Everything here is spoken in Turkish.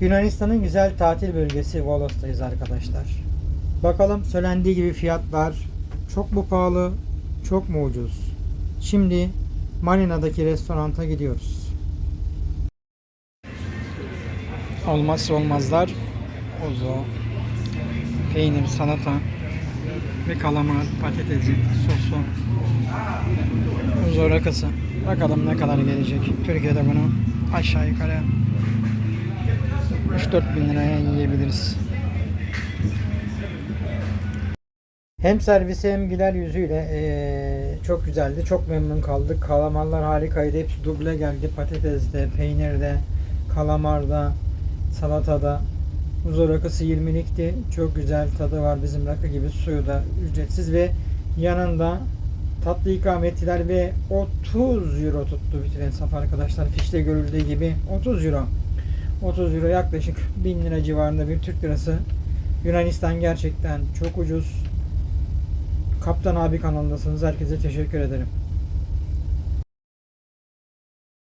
Yunanistan'ın güzel tatil bölgesi Volos'tayız arkadaşlar. Bakalım söylendiği gibi fiyatlar çok mu pahalı, çok mu ucuz? Şimdi Marina'daki restoranta gidiyoruz. Olmazsa olmazlar ozo, peynir, salata ve kalamar, patatesi, sosu, uzo rakısı. Bakalım ne kadar gelecek. Türkiye'de bunu aşağı yukarı 3-4 bin liraya yiyebiliriz. Hem servisi hem güler yüzüyle eee, çok güzeldi. Çok memnun kaldık. Kalamarlar harikaydı. Hepsi duble geldi. Patatesde, peynirde, kalamarda, salatada. Uzo rakısı 20'likti. Çok güzel tadı var bizim rakı gibi. Suyu da ücretsiz ve yanında tatlı ikram ettiler ve 30 euro tuttu bütün hesap arkadaşlar. Fişte görüldüğü gibi 30 euro. 30 euro yaklaşık 1000 lira civarında bir Türk lirası. Yunanistan gerçekten çok ucuz. Kaptan abi kanalındasınız. Herkese teşekkür ederim.